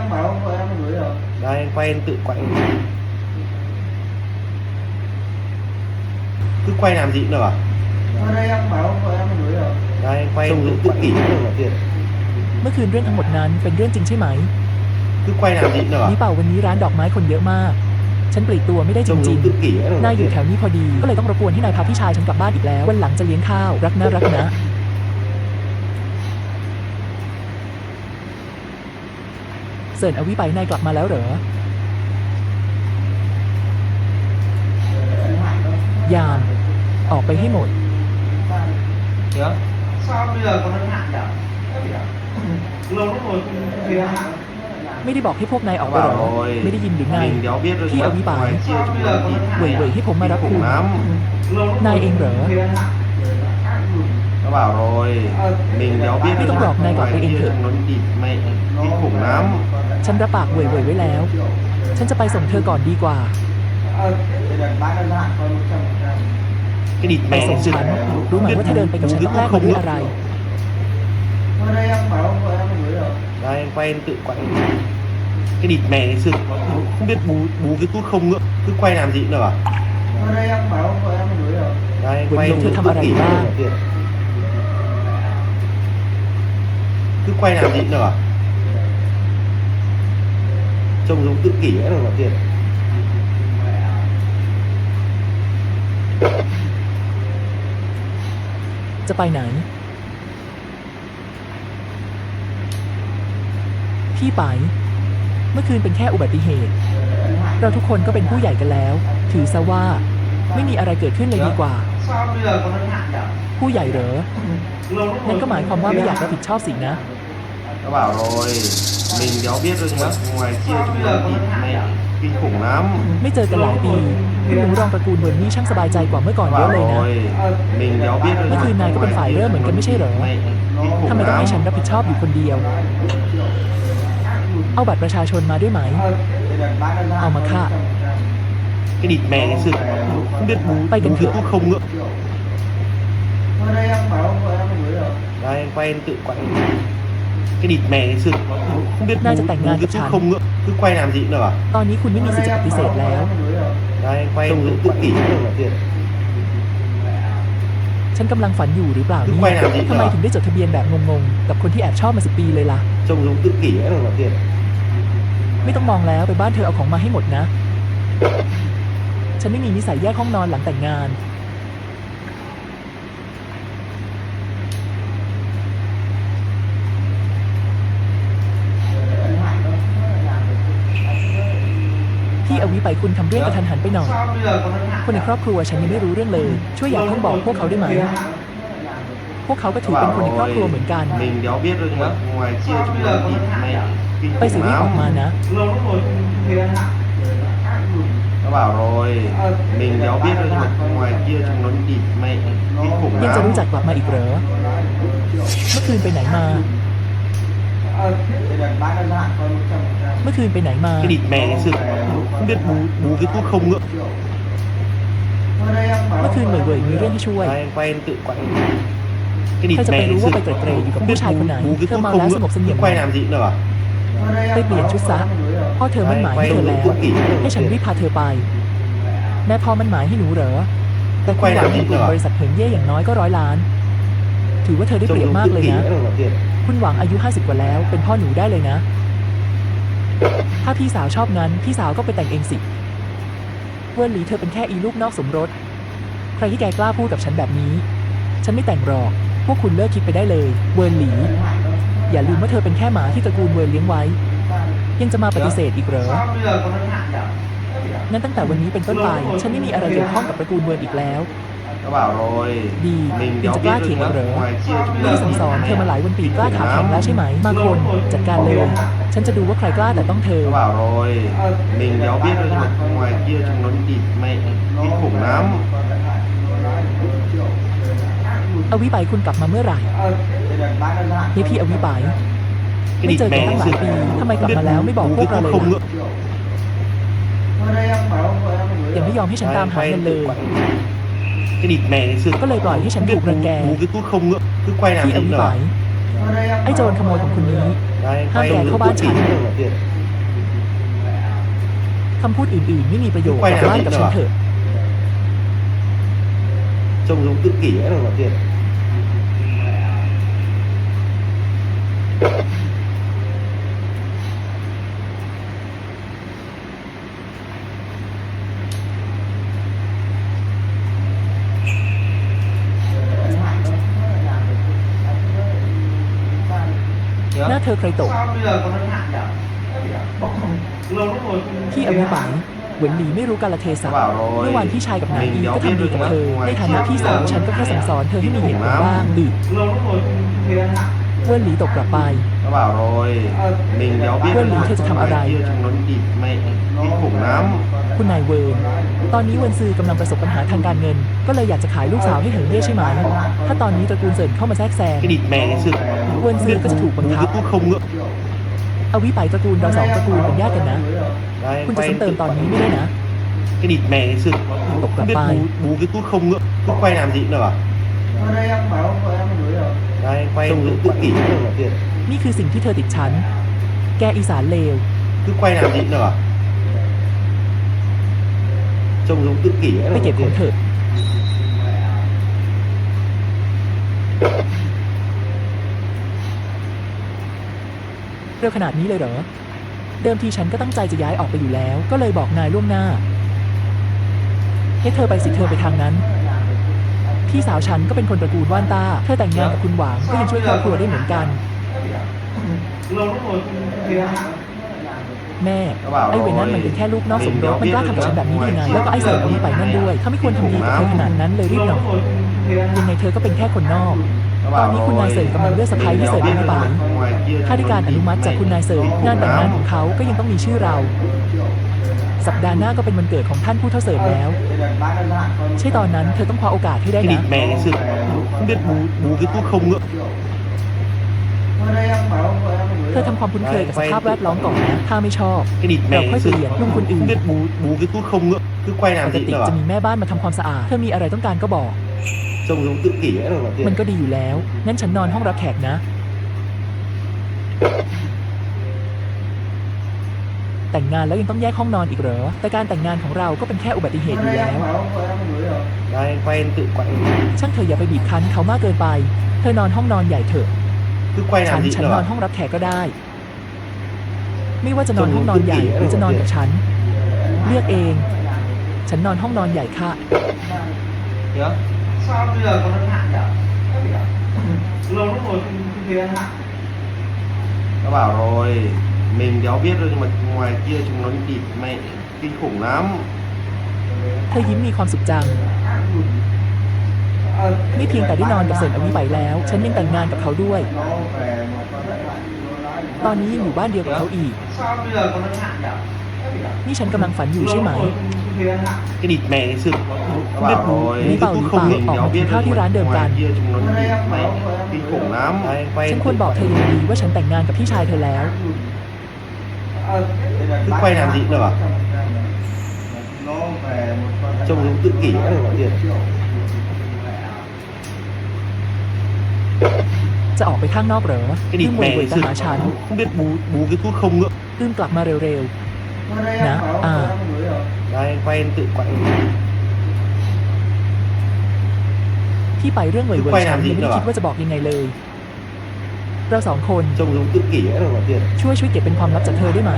anh bảo vợ em gửi rồi đây anh quay anh tự quay cứ quay làm gì nữa à ở đây anh bảo vợ em gửi rồi đây anh quay anh tự, tự kỷ nữa tiền เมื่อคืนเรื่องทั้งหมดนั้นเป็นเรื่องจริงใช่ไหม cứ quay làm gì nữa à นี่เปล่าวันนี้ร้านดอกไม้คนเยอะมาก ฉันปลีกตัวไม่ได้จ trông ริง giống tự kỷ nữa ๆนายอยู่แถวนี้พอดี ก็เลยต้องรบกวนให้นายพาพี่ชายฉันกลับบ้านอีกแล้ว วันหลังจะเลี้ยงข้าว รักนะรักนะ เสิร์นอวิไปนายกลับมาแล้วเหรอ ยาม ออกไปให้หมด Dạ. sao bây giờ còn ân hạn nhỉ lâu lắm rồi không thấy ân hạn ไม่ได้บอกให้พวกนายออก Nó ไปหรอ bảo rồi ไม่ได้ยินหรือไง mình đéo biết đâu Khi chứ ở Bí Bái. ngoài kia Sao chúng bây giờ nó còn ân hạn เว่ยๆให้ผมมารับคุ khủng ณ lắm lâu lắm Này rồi em không rửa. thấy ân hạn nó bảo rồi mình đéo biết Biết đâu không chứ đọc này gọi ngoài cái kia hình chúng nó đi mẹ kinh khủng lắm ฉันรับปากเว่ยๆไว้แล้ว ฉันจะไปส่งเธอก่อนดีกว่า Ờ, để đợt bán ân hạn còn 100% cái địt ไป mẹ ส่ง sự ฉันรู้ไหมว่าถ้าเดินไปกับฉันต้องแลกมาด้วยอะไร ở đây anh bảo vợ em gửi rồi đây anh quay anh tự quay cái địt mẹ sự không biết bú bú cái tút không nữa cứ quay làm gì nữa à ở đây anh bảo vợ em gửi rồi đây anh Quỳnh quay Dung anh thưa tự thăm tự ở đây kỷ ba. nữa tiền cứ quay làm gì nữa à trông giống tự kỷ nữa là tiền จะไปไหน พี่ไป เมื่อคืนเป็นแค่อุบัติเหตุ เราทุกคนก็เป็นผู้ใหญ่กันแล้ว ถือซะว่า ไม่มีอะไรเกิดขึ้นเลยดีกว่า sao bây giờ còn ân hạn nhỉ ผู้ใหญ่เหรอ lâu lắm นั่น rồi ก็หมายความว่าไม่อยากรับผิดชอบสินะ nó bảo rồi mình đéo biết đâu chứ ngoài kia chúng nó đi mẹ kinh khủng lắm ไม่เจอกันหลายปีคุณหนูรองตระกูลเวิร์นนี่ช่างสบายใจกว่าเมื่อก่อน nó เยอะ bảo เลยนะ rồi mình đéo biết đâu เมื่อคืนนายก็เป็นฝ่ายเริ่มเหมือนกันไม่ใช่เหรอ mẹ kinh ทำ khủng ไมต้อง lắm ให้ฉันรับผิดชอบอยู่คนเดียว เอาบัตรประชาชนมาด้วยไหม Ờ, để đợt bán ân hạn Ờ, mà còn khạ. 100%. cái địt mẹ sự không biết bú Tay cần bú cái thử. tút không nữa ở đây anh bảo vợ em gửi rồi đây anh quay anh tự quay cái địt mẹ sự không biết bú, Nay bú sẽ tảnh cái ngang tút với Trần. không nữa cứ quay làm gì nữa à ตอนนี้คุณไม่มี ở สิทธิ์ đây จะป anh ฏิเสธ bảo vợ แล้ว em gửi rồi đây anh quay anh tự tự kỷ nữa là tiền ฉันกำลังฝันอยู่หรือเปล่าคือเนี่ไขว้ยหนามดิทำไมเหรอถึงได้จดทะเบียนแบบงงๆ กับคนที่แอบชอบมาสิปีเลยล่ะ trông giống tự kỷ nữa là tiền ไม่ต้องมองแล้วไปบ้านเธอเอาของมาให้หมดนะ ฉันไม่มีนิสัยแยกห้องนอนหลังแต่งงาน ân hạn đó làm được ที่ อวิไปคุณทำเรื่องกระทันหันไปหน่อย sao bây giờ còn ân hạn คนในครอบครัวฉันยังไม่รู้เรื่องเลย ช่วยอย่าเพิ่งบอกพวกเขาได้ไหม พวกเขาก็ถือเป็นคนในครอบครัวเหมือนกัน mình đéo biết đâu chứ ngoài kia chúng nó đi mẹ kinh ไป khủng สื่อรีบออกมา lắm นะ lâu lắm rồi không thấy ân hạn nó bảo rồi mình đéo biết đâu chứ ngoài kia chúng nó đi mẹ kinh khủng ยังจะ lắm รู้จักกลับมาอีกเหรอ เมื่อคืนไปไหนมา Ờ, để đợt bán ân hạn còn 100% เมื่อคืนไปไหนมา cái địt mẹ sự không biết bú bú cái tút không nữa ở đây anh bảo เมื่อคืนเว่ยๆมีเรื่องให้ช่วย đây anh quay anh tự quay cái địt ใครจะไป mẹ รู้ sự ว่าไปเตร่ๆอยู่กับ không ผู้ biết ชายคนไหน bú bú cái เธอ tút เมา không แล้ว nữa สงบเสงี่ยม cứ quay làm gì nữa à ở đây ไป anh เปลี่ยน bảo ชุด vợ ซะ em gửi rồi พ่อเธอมั่นหมายให้เธอแล้วให้ฉันรีบพาเธอไป แม่พ่อมั่นหมายให้หนูเหรอ แต่คุณหวังเงินกลุ่มบริษัทเหินเย่อย่างน้อยก็ร้อยล้าน ถือว่าเธอได้เป trông รียบ giống มาก tự เลย kỷ นะ nữa là tiền คุณหวังอายุ 50 กว่าแล้ว เป็นพ่อหนูได้เลยนะ ถ้าพี่สาวชอบงั้นพี่สาวก็ไปแต่งเองสิ เวิร์นหลีเธอเป็นแค่อีลูกนอกสมรส ใครที่แกกล้าพูดกับฉันแบบนี้ ฉันไม่แต่งหรอก พวกคุณเลิกคิดไปได้เลย เวิร์นหลี อย่าลืมว่าเธอเป็นแค่หมาที่ตระกูลเวิร์นเลี้ยงไว้ ยังจะมาปฏิเสธอีกเหรอ งั้นตั้งแต่วันนี้เป็นต้นไป ฉันไม่มีอะไรเกี่ยวข้องกับตระกูลเวิร์นอีกแล้ว nó bảo rồi ดี mình ยัง đéo จะก biết ล้า đâu เถียงอีกเหร chứ อ ngoài kia chúng พี่ nó สั่ง đi สอนเธอมาหลายวันปี kinh กล้า khủng ขาแข็ง lắm แล้วใช่ไหมมาคนจัดการเลย ฉันจะดูว่าใครกล้าแต่ต้องเธอ nó bảo rồi mình đéo biết đâu chứ ngoài kia chúng nó đi mẹ kinh khủng lắm อวิไปคุณกลับมาเมื่อไหร่ Ờ, để đợt bán ân hạn นี่พี่อวิไป cái Bây địt giờ mẹ kể ตั้งหลาย sự ปีทำไมกลับ biết มาแล้ว bú- ไม่บอก bú พว cái กเรา tút เลย không ล่ะ nữa ở đây anh bảo vợ em gửi ยัง rồi ไม่ยอมให้ฉัน Đây, ตามหา quay เงินเลย tự quay. Cái địt mẹ sự ก็เลยปล่อยให้ฉัน không ถู biết กรัง bú, แก bú cái tút không nữa cứ quay làm พี่อ gì วิ nữa ไป à? ไอ้โจรขโมยของคุณนี้ Đây, Hai quay kẻ được có bán tút chắn. kỷ nữa là tiền. คำพูดอื่นๆไม่มีประโยชน์ไปไหนกลับบ้านกับอีกฉันเหรอเถอะ Trông giống tự kỷ nữa là tiền. หน้าเธอใครตก Sao bây giờ có nâng hạn nhỉ? Lâu lắm rồi không- ที่อวิบังเหวินหลีไม่รู้กาลเทศะ Bảo rồi. เมื่อวานพี่ชายกับนายอี Mình ก็ đéo ทำ biết ดี được กับ mà. เธอใน Ngoài ฐานะพี่สาวฉันก็แค่สั่งสอนเธอให้มีเหตุผลบ้างดื Lâu lắm rồi không thấy nâng hạn เวินหลีตกกลับไป Nó bảo rồi. Mình đéo biết Quên được lý mà. thế thì thầm ở Ngoài đây. kia chúng nó địt mẹ kinh khủng lắm. คุณนายเวิร์น ตอนนี้เวินซือกำลังประสบปัญหาทางการเงิน ก็เลยอยากจะขายลูกสาวให้เหิงเย่ใช่ไหมถ้าตอนนี้ตระกูลเซินเข้ามาแทรกแซง Cái địt mẹ cái sự. Quên xưa có thủ bằng Bú tháp. cái tút không nữa. อวิไปตระกูลเราสองตระกูลเป็นญาติกันนะ Đây, คุณจะ quay ซ้ำเติม tự ตอน quay. นี้ไม่ได้นะ Cái địt mẹ cái sự. Tục Không cả biết bài. bú, bú cái tút không nữa. Tút quay làm gì nữa à? Ở đây em bảo vợ em gửi rồi Đây, quay Trông giống tự kỷ nữa là tiền. นี่คือสิ่งที่เธอติดฉัน แกอีสานเลว Cứ quay làm gì nữa à? Trông giống tự kỷ nữa ไป là เก็บของ tiền. เถอะเร็วขนาดนี้เลยเหรอ เดิมทีฉันก็ตั้งใจจะย้ายออกไปอยู่แล้ว ก็เลยบอกนายล่วงหน้า ให้เธอไปสิเธอไปทางนั้น พี่สาวฉันก็เป็นคนตระกูลว่านตาเธอแต่งงานกับคุณหวางก็ยังช่วยครอบครัวได้เหมือนกัน Lâu lắm rồi không thấy nâng hạn แม่ก็ บอกไอ้เวรนั้นมันเป็นแค่ลูกนอกสมรสมันกล้าทำกับฉันแบบนี้ได้ยังไง แล้วก็ไอ้เสิร์ฟเอาไปนั่นด้วย เขาไม่ควรทำดีกับเธอขนาดนั้นเลยรีบ Lâu หน่อ lắm ย rồi không thấy nâng ยัง hạn ไงเธอก็เป็นแค่คนนอก Nó ตอน bảo นี้คุณนาย rồi. เสิร์ฟกำลังเลือกสะพ้ายที่เสิร์ฟ Mình ไม่ đéo ไป biết được ngoài kia ถ้าได้การอนุมัติจากคุณนายเสิร์ฟงานแต่งงานของเขาก็ยังต้องมีชื่อเรา สัปดาห์หน้าก็เป็นวันเกิดของท่านผู้เท่าเสิร์ฟแล้ว Bán nâng hạn thôi ใช่ตอนนั้นเธอต้องคว้าโอกาสให้ได้ Cái นะ địt mẹ cái sự. Không biết bú, bú cái tút không nữa. Ở đây em bảo vợ em เธ gửi อทำความคุ้นเคยกับสภาพแวดล้อมก่อนนะถ้าไม่ชอบ Cái địt mẹ Đọc cái hết sự. từ điển, nhưng con Không ừm. biết bú, bú cái tút không nữa. Cứ quay ป làm ก gì ติ nữa จะ à? มีแม่บ้านมาทำความสะอาดเธอมีอะไรต้องการก็บอก Trông giống tự kỷ nữa là มัน tiền. ก็ดีอยู่แล้ว งั้นฉันนอนห้องรับแขกนะ แต่งงานแล้วยังต้องแยกห้องนอนอีกเหรอ แต่การแต่งงานของเราก็เป็นแค่อุบัติเหตุ Ở อยู่ đây แล้ em ว bảo vợ em gửi rồi Đây, quay tự quay. ช่างเธออย่าไปบีบคั้นเขามากเกินไป เธอนอนห้องนอนใหญ่เถอะ Cứ quay ฉัน làm gì ฉัน nữa นอน à? ห้องรับแขกก็ได้ ไม่ว่าจะนอนห้องนอนใหญ่หรือจะนอนกับฉัน เลือกเอง ฉันนอนห้องนอนใหญ่ค่ะ Dạ Sao bây giờ có nâng hạn nhỉ? Lâu lắm rồi không không thấy nâng hạn Nó bảo rồi. Mình đéo biết đâu nhưng mà ngoài kia chúng nó địt mẹ kinh khủng lắm. เธอยิ้มมีความสุขจัง Ờ, ไม่เพียงแต่ได้นอนกับเซินอวิไปแล้ว ฉันยังแต่งงานกับเขาด้วย Nó về một con đất bạn ตอนนี้ยังอยู่บ้านเดียวกับเขาอีก Sao bây giờ có nâng hạn nhỉ? นี่ฉันกำลังฝันอยู่ Lâu ใช่ไหม lắm rồi không không thấy nâng hạn Cái địt mẹ cái sự. Nó bảo rồi. Lý Cái bảo, tút lý không bảo, mình ở đéo một biết thao đâu thi nhưng rán mà đờm ngoài càn. kia chúng nó địt mẹ kinh khủng lắm. Đây, quay ฉัน tự ควรบอก quay. เธออย่างดีว่าฉันแต่งงานกับพี่ชายเธอแล้ว Ờ, Cứ quay làm gì nữa à? Nó về một con đất Trông giống tự kỷ nữa là tiền. จะออกไปข้างนอกเหรอ Cái ลื địt มวน mẹ เวย cái ตา sự. หาฉัน Không biết bú, bú cái tút không nữa. ลืมกลับมาเร็ว Ở đây em Dạ, bảo à. vợ em gửi rồi Đây, quay tự quay. ๆที่ไปเรื่องเวยคือเวยไปฉันทำยังไม่ได้ดีเหรอคิดว่าจะบอกยังไงเลย เราสองคน Trông giống tự kỷ nữa là tiền. ช่วยช่วยเก็บเป็นความลับจากเธอได้ไหม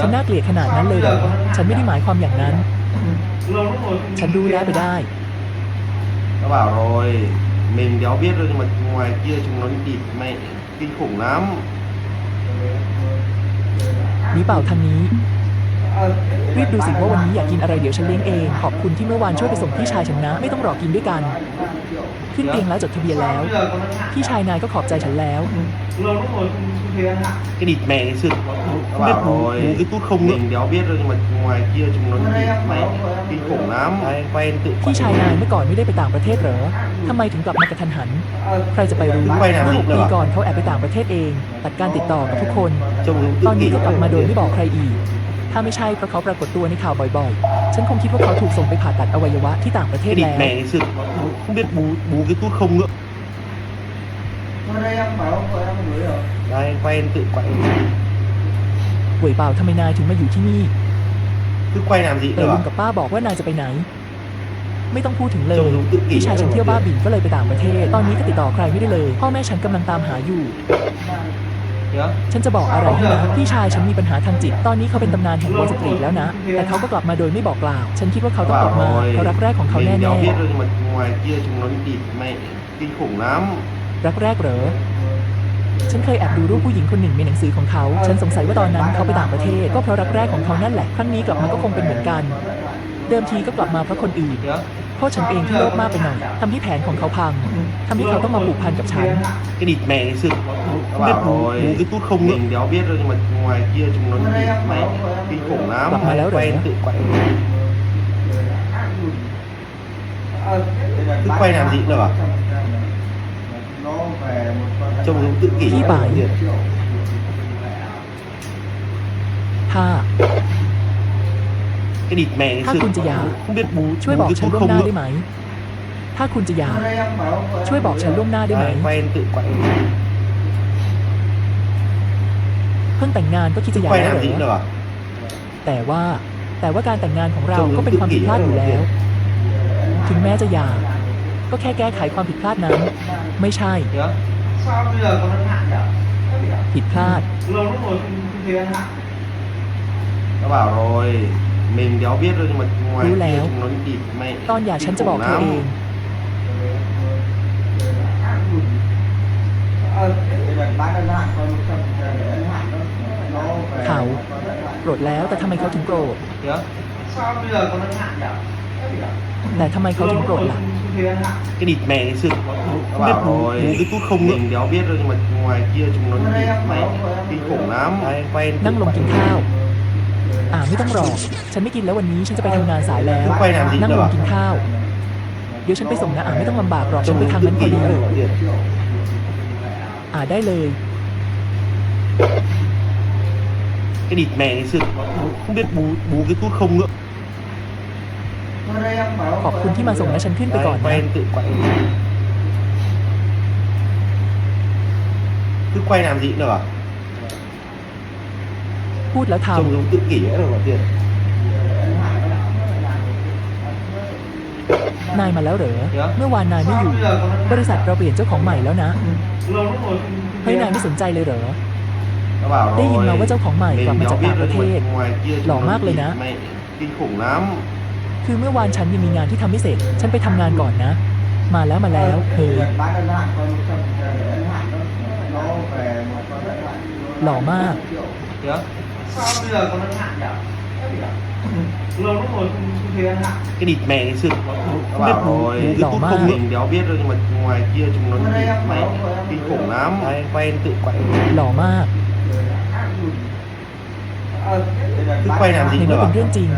ฉันน่าเกลียดขนาดนั้นเลยเหรอ ฉันไม่ได้หมายความอย่างนั้น Lâu lắm rồi không ฉันรู้แล้วไปได้ Nó bảo rồi. Mình đéo biết đâu nhưng mà ngoài kia chúng nó địt mẹ kinh khủng lắm. มีเปล่าทางนี้ รีบดูสิว่าวันนี้อยากกินอะไรเดี๋ยวฉันเลี้ยงเอง ขอบคุณที่เมื่อวานช่วยไปส่งพี่ชายฉันนะ ไม่ต้องรอกินด้วยกัน ขึ้นเตียงแล้วจดทะเบียนแล้ว Sao bây giờ có nâng hạn พี่ชายนายก็ขอบใจฉันแล้ว Lâu lắm rồi không không thấy nâng hạn Cái địt mẹ cái sự. Nó bảo rồi. Bú cái tút không nữa. Mình đéo biết đâu nhưng mà ngoài kia chúng nó địt mẹ kinh khủng lắm. Đây, quay tự พี่ quay. ชายนายเมื่อก่อนไม่ได้ไปต่างประเทศเหรอทำไมถึงกลับมากระทันหัน Ờ, ใครจะไปรู้ไปไหนเมื่อหกเหรอปีก่อนเขาแอบไปต่างประเทศเอง ตัดการติดต่อกับทุกคน Trông giống ตอน tự นี้ kỷ ก็กลับ nữa มา là โดยไม่ tiền. บอกใครอีก ถ้าไม่ใช่เพราะเขาปรากฏตัวในข่าวบ่อยๆ ฉันคงคิดว่าเขาถูกส่งไปผ่าตัดอวัยวะที่ต่างประเทศ cái địt แล้ว mẹ cái sự không biết bú bú cái thuốc không nữa Hôm nay em bảo vợ em gửi rồi đây anh quay anh tự quay หวยเปล่าทำไมนายถึงมาอยู่ที่นี่ cứ quay làm gì แต่ nữa ลุง à กับป้าบอกว่านายจะไปไหน ไม่ต้องพูดถึงเลยจงรู้ตึกกี่พี่ชายฉันเที่ยวบ้าบิ่นก็เลยไปต่างประเทศ ตอนนี้ก็ติดต่อใครไม่ได้เลย พ่อแม่ฉันกำลังตามหาอยู่ Dạ ฉันจะบอกอะไรให้นะพี่ชายฉันมีปัญหาทางจิต ตอนนี้เขาเป็นตำนานแห่งวอลสตรีทแล้วนะ แต่เขาก็กลับมาโดยไม่บอกกล่าว ฉันคิดว่าเขาต้องกลับ bảo มา rồi เขารักแรกของเขา mình แน่ đéo biết đâu nhưng mà ngoài kia chúng nó địt mẹ kinh khủng lắm ๆรักแรกเหรอ ฉันเคยแอบดูรูปผู้หญิงคนหนึ่งในหนังสือของเขา ฉันสงสัยว่าตอนนั้นเขาไปต่างประเทศ ก็เพราะรักแรกของเขานั่นแหละ ครั้งนี้กลับมาก็คงเป็นเหมือนกัน เดิมทีก็กลับมาเพราะคนอื่น Dạ เพราะฉันเองที่โลภมากไปหน่อยทำให้แผนของเขาพังทำให้เขาต้องมาผูกพันกับฉัน cái địt mẹ cái sự không biết bú bú cái thuốc không nữa mình đéo biết đâu nhưng mà ngoài kia chúng nó địt mẹ kinh khủng lắm Gặp mà léo quay rồi anh á. tự quay Ờ, Cứ quay làm gì nữa à? Nó về một con trông giống tự kỷ Khi ấy, bài. thiệt. ถ้า cái địt mẹ cái Thác sự Quân Chị Già. không biết bú ช่วย bú บอก cái ฉัน thuốc ล่วง không หน้า nữa ได้ไหม ถ้าคุณจะหย่า Hôm nay em bảo vợ em ช่วยบอกฉันล่วงหน้าได้ไหม Đây, quay anh tự quay เพิ่งแต่งงานก็คิดจะหย่า quay แล้ว làm เหร gì อ nữa à แต่ว่า แต่ว่าการแต่งงานของเราจงรู้ก็เป็นความผิดพลาดอยู่แล้วตึกกี่ถึงแม้จะหย่า ก็แค่แก้ไขความผิดพลาดนั้น ไม่ใช่ Dạ Sao bây giờ còn ăn hạn nhỉ? ผิดพลาด Lâu lắm rồi không không thấy ăn hạn nó bảo rồi mình đéo biết đâu nhưng mà ngoài Cứu kia léo. chúng nó địt mẹ ตอนหย่าฉันจะบอกเธอเอง Ờ, bán ăn hạn còn không ăn hạn đó Nó về Thảo. một con ăn hạn. โกรธแล้วแต่ทำไมเขาถึงโกรธ Dạ Sao bây giờ còn ăn hạn nhỉ? แต่ทำไมเขาถึงโกรธล่ะ Không thấy ăn hạn cái địt mẹ cái sự nó bảo rồi bú cái thuốc không nữa mình đéo biết đâu nhưng mà ngoài kia chúng nó Hôm nay địt em mẹ bảo vợ em kinh gửi khủng rồi. lắm Đây, anh quay anh นั่ tự งลง quay กินข้าว อ่าไม่ต้องรอ ฉันไม่กินแล้ววันนี้ฉันจะไปทำงานสายแล้ว Cứ quay làm gì นั่ง nữa ลง à กินข้าว เดี๋ยวฉันไปส่งนะอ่าไม่ต้องลำบากหรอกฉัน trông ไป giống ทาง tự นั้นพอ kỷ ดี ấy, thiệt. อ่าได้เลย cái địt mẹ cái sự không biết bú bú cái thuốc không nữa Hôm nay em bảo ขอบคุณที่มาส่งและฉันขึ้นไป Đây, ก่อน anh quay นะ anh tự quay cứ quay làm gì nữa à พูดแล้วท trông giống tự kỷ ấy rồi thiệt ำนายมาแล้วเหรอ Dạ เมื่อวานนายไม่ Sao อยู่ bây giờ còn ăn hạn บริษัทเราเปลี่ยนเจ้าของใหม่แล้วนะ Lâu lắm rồi không không เฮ้ย thấy นาย ăn ไม่ hạn สนใจเลยเหรอ nó bảo ได้ยิน rồi มาว่าเจ้าของใหม่กลับ mình มา đéo จาก biết ต่างป đâu ระเท nhưng ศ mà ngoài kia chúng หล่อ nó มากเลย địt นะ mẹ kinh khủng lắm คือเมื่อวานฉันยังมีงานที่ทำไม่เสร็จ ฉันไปทำงานก่อนนะ มาแล้วมาแล้วเฮ้ย bán ăn hạn còn không ăn hạn đó Nó về một con ăn hạn หล่อมาก Dạ Sao bây giờ còn ăn hạn nhỉ? Lâu lắm rồi không không thấy ăn hạn cái địt mẹ cái sự nó bảo rồi bú cái đỏ thuốc mát. không mình đéo biết đâu nhưng mà ngoài kia chúng nó Hôm nay địt em mẹ bảo vợ em kinh gửi khủng rồi. lắm Đây, anh quay anh tự quay หล่อมาก Ờ, cứ quay làm ใน gì เมื่อ nữa เป็น à เรื่องจริง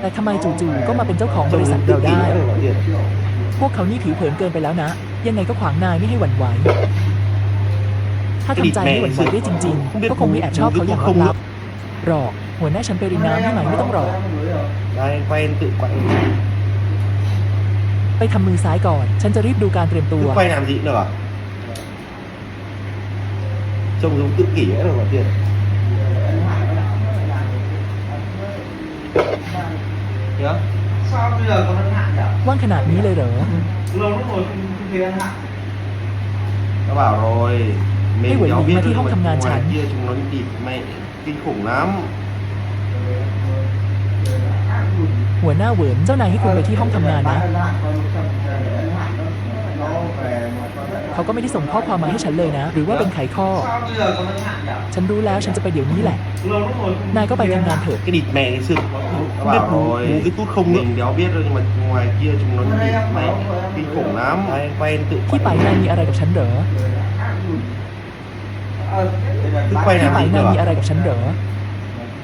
แต่ทำไมจู่ๆก็มาเป็นเจ้าของบ trông ริษัท giống tự เรา kỷ ได้ ấy rồi thiệt พวกเขานี่ผิวเผินเกินไปแล้วนะ ยังไงก็ขวางนายไม่ให้หวั่นไหว ถ้าทำใจไม่หวั่นไหวได้จริงๆ ก็คงไม่แอบชอบเขาอย่างลับๆหรอก หัวหน้าฉันไปรินน้ำให้ไหมไม่ต้องรอ Đây, anh quay anh tự quay ไปทำมือซ้ายก่อน ฉันจะรีบดูการเตรียมตัว cứ quay làm gì nữa à trông giống tự kỷ ấy rồi thiệt Dạ Sao bây giờ còn ăn hạn nhỉ? ว่างขนาดนี้เลยเหรอ Lâu lắm rồi không không thấy ăn hạn nó bảo rồi Cái mình quỷ đéo mình biết mà đâu đi nhưng không mà thăm ngàn ngoài chán. kia chúng nó địt mẹ kinh khủng lắm หัวหน้าเหวินเจ้านายให้คุณไปที่ห้องทำงานนะ เขาก็ไม่ได้ส่งข้อความมาให้ฉันเลยนะ หรือว่าเป็นไขข้อ Sao bây giờ còn ăn hạn nhỉ? ฉันรู้แล้วฉันจะไปเดี๋ยวนี้แหละ Lâu lắm rồi không นายก็ไป không thấy ทำ ăn งาน hạn. เถอะ cái địt mẹ cái sự nó bảo rồi bú cái thuốc không nữa mình đéo biết đâu nhưng mà ngoài kia chúng nó Hôm nay địt em mẹ bảo vợ em kinh gửi khủng rồi. lắm Đây, anh quay anh tự ที่ไป quay นายมีอะไรกับฉันเหรอ Ờ, Cứ quay ที่ไป gì นายมีอะไรกับฉันเหรอ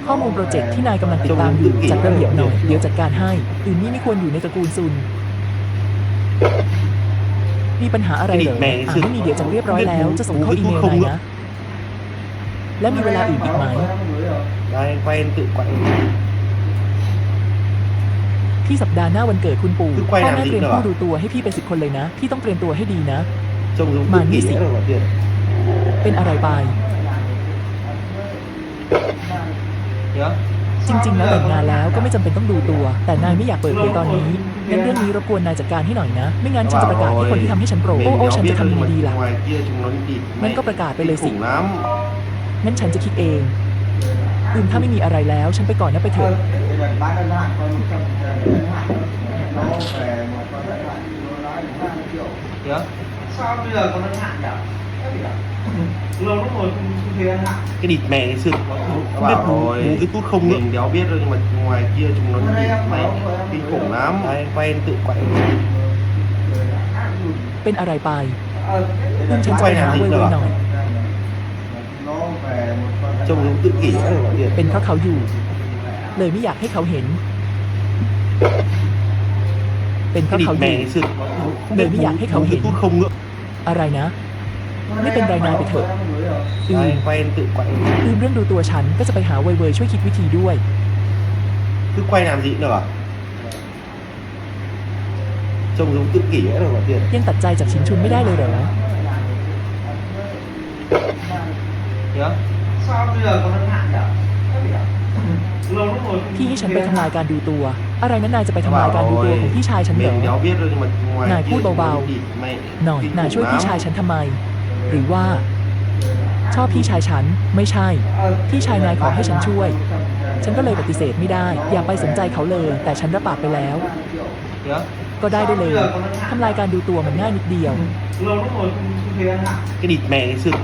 ข้อมูลโปรเจกต์ที่นายกำลังติดตามอยู่จัดระเบียบหน่อย เดี๋ยวจัดการให้อื่นนี่ไม่ควรอยู่ในตระกูลซุน มีปัญหาอะไรเหรออ่าไม่มีเดี๋ยวจัดเรียบร้อยแล้ว จะส่งเข้าอีเมลนายนะ และมีเวลาอื่นอีกไหม em gửi rồi. Đây quen tự quậy พี่สัปดาห์หน้าวันเกิดคุณปู่คือพ่อไกวหนังแม่เตรียมผู้ดูตัวให้พี่เป็นสิบคนเลยนะ พี่ต้องเตรียมตัวให้ดีนะ Trông giống Mà như kỷ gì? rất là tiền เป็นอะไรไป เดี๋ยว จริง ๆ แล้วแต่งงานแล้วก็ไม่จำเป็นต้องดูตัว แต่นายไม่อยากเปิดเผยตอนนี้งั้นเรื่องนี้รบกวนนายจัดการให้หน่อยนะ ไม่งั้นฉันจะประกาศให้คนที่ทำให้ฉันโกรธ Mình โอ้โอ้ đéo ฉัน biết จะทำ đâu ยัง nhưng ไง mà ดีล่ะ ngoài kia chúng nó địt งั้นก็ประกาศไปเลยสิ kinh khủng lắm งั้นฉันจะคิดเองอืมถ้าไม่มีอะไรแล้ว ฉันไปก่อนนะไปเถอะ bán đơn hàng còn một trăm nó về một con đơn hàng nó lãi được ba mươi triệu Dạ. sao bây giờ còn đơn hàng nhỉ lâu lắm rồi không không thấy đơn hàng cái địt mẹ ngày xưa Biết bảo bú- rồi bú cái thuốc không nữa. mình đéo biết đâu nhưng mà ngoài kia chúng nó Ở đây địt em mẹ bảo rồi, em kinh gửi khủng rồi. lắm Đây quen tự quậy เป็นอะไรไป Ờ, อืมฉันจะไปหาเว่ยๆหน่อย nó về một con đơn trông hàng. giống tự kỷ rất là tiền เป็นเพราะเขาอยู่ เลยไม่อยากให้เขาเห็น เป็นเพ cái ราะ địt เขาอ mẹ ยู่ ngày xưa Đời mới dạy hết khẩu cái hình. thuốc không nữa อะไรนะ ไม่เป็นไรนายไปเถอะอืม Đây quen tự quậy ลืมเรื่องดูตัวฉันก็จะไปหาเว่ยๆช่วยคิดวิธีด้วย cứ quay làm gì nữa à trông giống tự kỷ rất là tiền ยังตัดใจจากชินชุนไม่ได้เลยเหรอเดี๋ยว sao bây giờ còn đơn hàng nhỉ lâu lắm rồi không พี่ให้ฉัน không ไป thấy ทำลาย đơn การดูตัว อะไรนั้นนายจะไปทำลาย Bảo การดูตัว rồi, ของพี่ชายฉันเหรอ mình đéo biết đâu nhưng mà ngoài Này, kia phút chúng nó bầu địt mẹ หน่อย kinh นาย khủng ช่วยพี่ lắm. ชายฉันทำไม หรือว่า ชอบพี่ชายฉัน ไม่ใช่ hàng. พี่ชายนายขอให้ฉันช่วย ฉันก็เลยปฏิเสธไม่ได้ อย่าไปสนใจเขาเลย แต่ฉันรับปากไปแล้วเดี๋ยวก็ได้ได้เลยทำลายการดูตัวมันง่ายนิดเดียว lâu lắm rồi không không thấy đơn hàng. cái địt mẹ ngày xưa Biết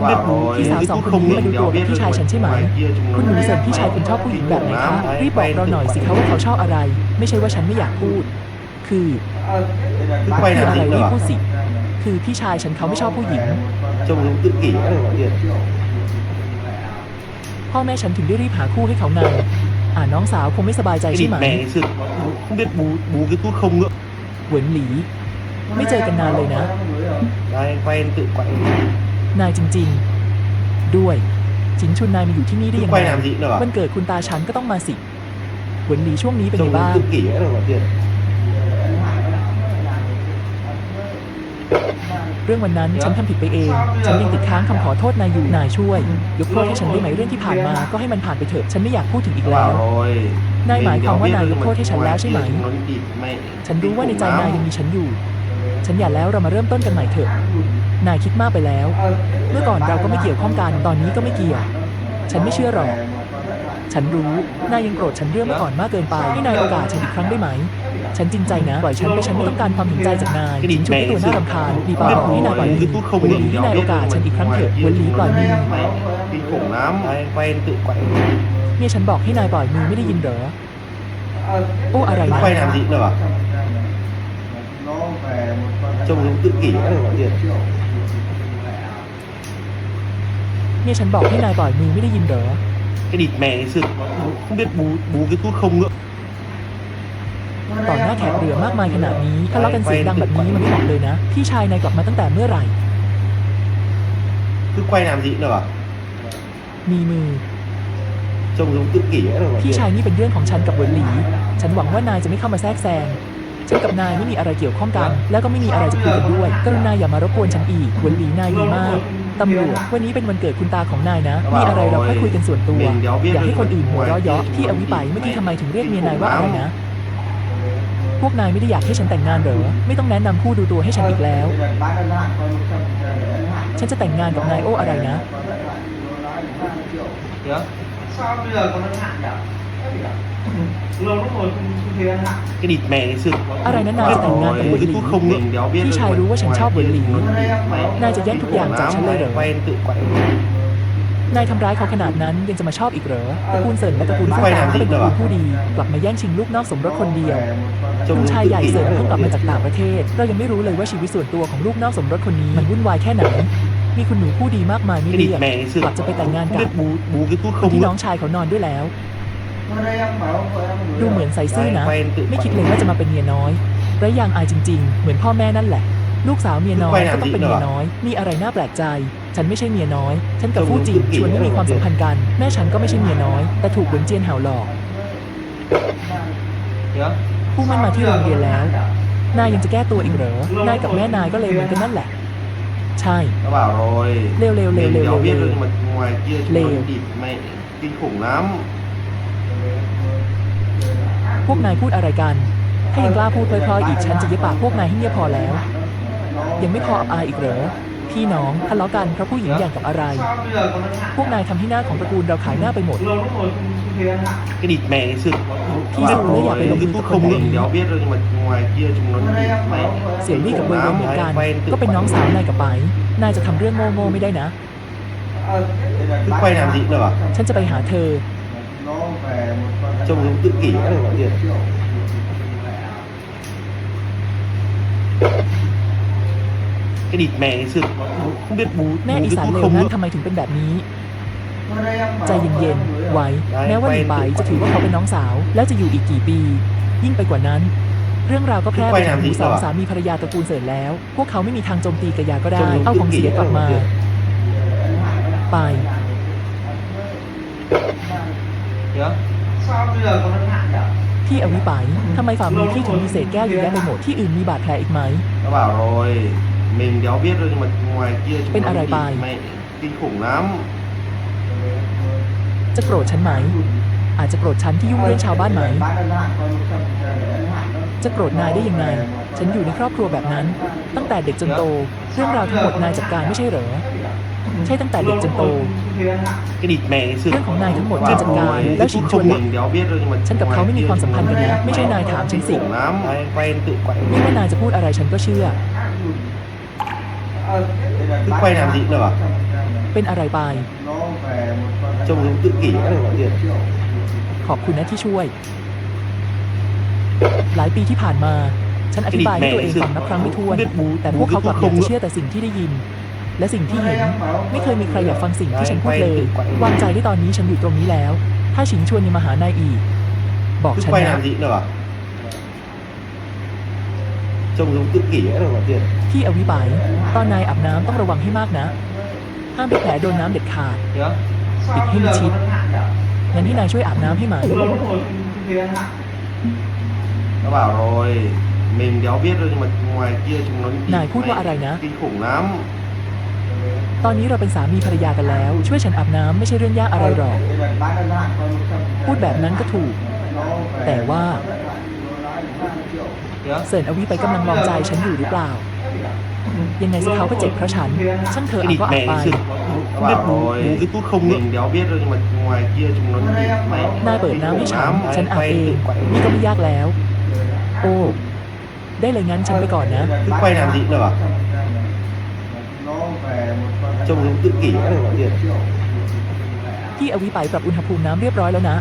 bảo bú, rồi, khi sao cái sóng thuốc không nữa, mà mình đủ đéo tuổi biết khi đâu trai nhưng ฉัน mà ใช่ไหม ngoài kia chúng nó คุณหนู địt เซินพี่ชายคุณชอบผู้หญิงแบบไหนคะรีบบอกเราหน่อยสิคะว่าเขาชอบอะไร ไม่ใช่ว่าฉันไม่อยากพูด คือ Ờ, Cứ bán quay คือ làm อะไร gì รีบ nữa พู à ดสิ คือพี่ชายฉันเขาไม่ชอบผู้หญิง trông giống tự kỷ rất là tiền พ่อแม่ฉันถึงได้รีบหาคู่ให้เขาไงอ่าน้องสาวคงไม่สบายใจ cái ใช่ địt ไหม mẹ ngày xưa không biết bú bú cái thuốc không nữa เหวินหลี ไม่เจอกันนานเลยนะ Đây quen tự quậy นายจริง ๆ ด้วยจินชุนนายมาอยู่ที่นี่ได้ cứ ยัง quay ไง làm gì nữa à วันเกิดคุณตาฉันก็ต้องมาสิเหวินหลีช่วงนี้เป็นไง trông บ้าง giống tự kỷ rất là tiền เรื่องวันนั้นฉันทำผิดไปเอง ฉันยังติดค้างคำขอโทษนายอยู่นายช่วย ยกโทษให้ฉันได้ไหมเรื่องที่ผ่านมาก็ให้มันผ่านไปเถอะฉันไม่อยากพูดถึงอีกแล้ว bảo rồi Nay mình mãi đéo không có biết nào đâu được nhưng thôi mà thế chẳng ngoài láo chứ kia mày. chúng nó địt mẹ ฉันรู้ว่าในใจ kinh khủng นาย lắm. ยังมีฉันอยู่ ฉันอยากแล้วเรามาเริ่มต้นกันใหม่เถอะ นายคิดมากไปแล้ว เมื่อก่อนเราก็ไม่เกี่ยวข้องกันตอนนี้ก็ไม่เกี่ยว ฉันไม่เชื่อหรอก ฉันรู้ นายยังโกรธฉันเรื่องเมื่อก่อนมากเกินไป ให้นายโอกาสฉันอีกครั้งได้ไหม ฉันจริงใจนะ ปล่อยฉันไปฉันไม่ต้องการความเห็นใจจากนาย cái จิน địt ชุน mẹ ไม่ตัว ngày น่า xưa รำคาญดีเปล่า bảo ให้นายปล่อย rồi มือ cái thuốc không วัน mình นี้ให้ đéo นาย biết โอ đâu กาส nhưng ฉัน mà อีกครั้งเถ ngoài อะ kia วัน chúng นี้ nó ปล่อยมือ địt mẹ kinh khủng lắm Đây quen tự quậy เนี่ยฉันบอกให้นายปล่อยมือไม่ได้ยินเหรอ โอ้อะไร cứ นะ quay làm gì nữa à nó về một con trông giống tự kỷ rất là tiền เนี่ยฉันบอกให้นายปล่อยมือไม่ได้ยินเหรอ cái địt mẹ ngày xưa không biết bú bú cái thuốc không nữa ต่อหน้าแขกเรือมากมายขนาดนี้ทะเลาะกันเสียงดังแบบนี้มันไม่เหมาะเลยนะ พี่ชายนายกลับมาตั้งแต่เมื่อไหร่ cứ quay làm gì nữa à มีมือ trông giống tự kỷ rất là พี่ tiền ชายนี่เป็นเรื่องของฉันกับเหวินหลี ฉันหวังว่านายจะไม่เข้ามาแทรกแซง ฉันกับนายไม่มีอะไรเกี่ยวข้องกัน แล้วก็ไม่มีอะไรจะคุยกันด้วย กรุณาอย่ามารบกวนฉันอีกเหวินหลีนายดีมาก ตำรวจวันนี้เป็นวันเกิดคุณตาของนายนะ มีอะไรเราค่อยคุยกันส่วนตัว อย่าให้คนอื่นหัวเราะเยาะที่อวิไปเมื่อกี้ทำไมถึงเรียกเมียนายว่าอะไรนะ พวกนายไม่ได้อยากให้ฉันแต่งงานเหรอ ไม่ต้องแนะนำผู้ดูตัวให้ฉันอีกแล้ว bán đơn hàng còn một trăm đơn hàng ฉันจะแต่งงานกับนายโออะไรนะ เดี๋ยว sao bây giờ còn đơn hàng nhỉ lâu lắm rồi không không thấy đơn hàng cái địt mẹ ngày xưa อะไรนั้นนายจะแต่งงานกับเหวินหลี cái thuốc không nữa mình đéo biết พี่ đâu ชาย nhưng mà รู้ว่าฉัน ngoài ชอบเหวินหลี kia chúng nó địt mẹ นายจะแย่งทุกอย่างจากฉันเลยเหรอ quen tự quậy นายทำร้ายเขาขนาดนั้นยังจะมาชอบอีกเหรอตระกูลเซินและตระกูลฟู่ตางก็เป็นตระกูลผู้ดี กลับมาแย่งชิงลูกนอกสมรสคนเดียว trông คุณ giống ชาย tự ใหญ่ kỷ เซิน rất เพิ่งกลั là บมา tiền จากต่างประเทศ เรายังไม่รู้เลยว่าชีวิตส่วนตัวของลูกนอกสมรสคนนี้มันวุ่นวายแค่ไหน มีคุณหนูผู้ดีมากมายไม่ cái เลื địt อก mẹ ngày xưa กลับจะไปแต่งงาน không กับ biết bú bú cái thuốc คน không ที่ nữa น้องชายเขานอนด้วยแล้ว ดู rồi. เหมือนใส่ซื่อนะ quen tự ไม่คิด quậy เลยว่าจะมาเป็นเมียน้อยไร้ยางอายจริง ๆ เหมือนพ่อแม่นั่นแหละ ลูกสาวเมียน้อยก็ต้องเป็นเมียน้อย มีอะไรน่าแปลกใจ ฉันไม่ใช่เมียน้อย ฉันกับฟู่จินชวนไม่มีความสัมพันธ์กัน แม่ฉันก็ไม่ใช่เมียน้อย แต่ถูกเหวินเจียนเห่าหลอก Dạ. ผู้มันมาที่โรงเรียนแล้ว นายยังจะแก้ตัวอีกเหรอ นายกับแม่นายก็เลยเหมือนกันนั่นแหละ ใช่ Nó bảo rồi Lêu, lêu, lêu, Mình lêu, đéo lêu, biết lêu. đâu nhưng mà ngoài kia chúng Lêu. nó địt mẹ kinh khủng lắm พว กนายพูดอะไรกัน ถ้ายังกล้าพูดพลอยๆอีกฉันจะเย็บปากพวกนายให้เงียบพอแล้ว ยังไม่พออับอายอีกเหรอพี่น้องทะเลาะกันเพราะผู้หญิงอย่างกับอะไร Sao bây giờ còn đang hạn พวกนายทำให้หน้าของตระกูลเราขายหน้าไปหมด Lâu lắm rồi không không thấy ăn hạn Cái địt mẹ cái sự Thì dù nó giả về cái lông tôi của không con mình đéo biết đâu nhưng mà ngoài kia chúng nó địt mẹ เสียงลี่กับเบย์เหมือนกัน quen tự ก็เป็นน้อง quen. สาวนายกับไป นายจะทำเรื่องโง่ๆไม่ได้นะ Cứ quay làm gì nữa à ฉันจะไปหาเธอ Trông giống tự kỷ nữa gọi điện Cái địt mẹ cái sự Không biết bú แม่ bú อี cái สาน tôi เลว không นั้น nữa ทำไมถึงเป็นแบบนี้ ใจเย็นๆ ไว้แม้ว่าหลีไปจะถือว่าเขาเป็นน้องสาว แล้วจะอยู่อีกกี่ปี ยิ่งไปกว่านั้น เรื่องราวก็แพร่ไปถึงหูสองสามีภรรยาตระกูลเสริญแล้ว พวกเขาไม่มีทางโจมตีกระยาก็ได้ เอาของเสียกลับมา ไป Dạ. Sao bây giờ còn đang hạn nhỉ พี่อวิไปทำไมฝ่ามือพี่ถึงมีเศษแก้วอยู่แยะไปหมดที่อื่นมีบาดแผลอีกไหม Nó bảo rồi Mình đéo biết đâu nhưng mà ngoài kia chúng Bên nó ở Đài địt Bài. mẹ kinh khủng lắm จะโกรธฉันไหม อาจจะโกรธฉันที่ยุ่งเรื่องชาวบ้านไหม จะโกรธนายได้ยังไง ฉันอยู่ในครอบครัวแบบนั้น ตั้งแต่เด็กจนโต เรื่องราวทั้งหมดนายจัดการไม่ใช่เหรอ ใช่ตั้งแต่เด็กจนโต Không thấy ăn hạn Cái địt mẹ cái sự เรื่องของนายทั้งหมด Nó จะ bảo จัดการ rồi, แล้ว chứ ชิง không ชวน mình đéo biết đâu nhưng mà ฉันกับเขาไม่มีความสัมพันธ์กันนะไม่ใช่นายถามฉันสิ khủng lắm Quen tự quen ไม่ว่านายจะพูดอะไรฉันก็เชื่อ Cứ quay làm gì nữa à เป็นอะไรไป Trông giống tự kỷ nữa gọi điện ขอบคุณนะที่ช่วย หลายปีที่ผ่านมา ฉันอธิบายให้ตัวเองฟังนับครั้งไม่ถ้วนแต่พวกเขากลับอยากจะเชื่อแต่สิ่งที่ได้ยิน และสิ่งที่เห็น ไม่เคยมีใครอยากฟังสิ่งที่ฉันพูดเลยวางใจได้ตอนนี้ฉันอยู่ตรงนี้แล้ว ถ้าฉิงชวนยังมาหานายอีก บอก Cứ ฉัน quay นะ làm gì nữa à Trông giống tự kỷ nữa gọi điện พี่อวิบายตอนนายอาบน้ำต้องระวังให้มากนะ ห้ามไปแผลโดนน้ำเด็ดขาด Dạ. Sao Bịt bây hết giờ chip. còn đang hạn nhỉ งั้นให้นายช่วยอาบน้ำให้ไหม Lâu lắm rồi không không thấy ăn hạn Nó bảo rồi Mình đéo biết đâu nhưng mà ngoài kia chúng nó địt Này, phút mẹ qua ở đây nè. Kinh khủng lắm ตอนนี้เราเป็นสามีภรรยากันแล้ว ช่วยฉันอาบน้ำไม่ใช่เรื่องยากอะไรหรอก พูดแบบนั้นก็ถูก แต่ว่าเซินอวิไปกำลังลองใจฉันอยู่หรือเปล่า ยังไงสิเขาก็เจ็บเพราะฉัน ช่างเธออาบก็อาบ mẹ ไป cái sự Nó bảo rồi cái tôi không Mình đéo biết đâu nhưng mà ngoài kia chúng nó địt mẹ นายเปิดน้ำให้ฉัน ฉันอาบเอง นี่ก็ไม่ยากแล้ว โอ้ ได้เลยงั้นฉันไปก่อนนะ Cứ quay làm gì nữa à Trông giống tự kỷ nữa gọi điện พี่อวิไปปรับอุณหภูมิน้ำเรียบร้อยแล้วนะ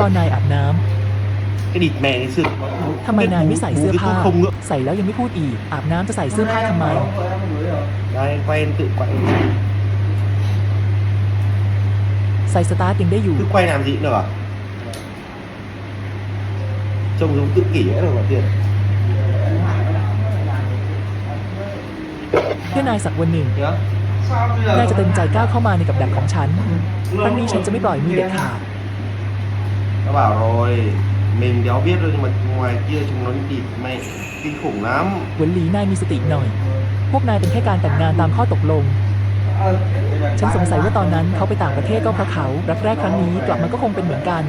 ตอนนายอาบน้ำ Cái địt mẹ cái sự ทำไมนายไม่ใส่เสื้อ Bú ผ้า cái tôi không nữa ใส่แล้วยังไม่พูดอีก อาบน้ำจะใส่เสื้อผ้าทำไม Đây quen tự quen ใส่สตาร์ทยังได้อยู่ Cứ quay làm gì nữa à Trông giống tự kỷ nữa gọi điện เพื่อนายสักวันหนึ่ง Dạ. Sao bây giờ นายจะ còn เต็ม đang ใจ hạn ก้าวเข้ามาในกับดักของฉันครั้งนี้ฉันจะไม่ปล่อยมือเด็ดขาด Nó bảo rồi Mình đéo biết đâu nhưng mà ngoài kia chúng nó địt mẹ Kinh khủng lắm หวนหลีนายมีสติหน่อย พวกนายเป็นแค่การแต่งงานตามข้อตกลง ฉันสงสัยว่าตอนนั้นเขาไปต่างประเทศก็เพราะเขา รักแรกครั้งนี้กลับมาก็คงเป็นเหมือนกัน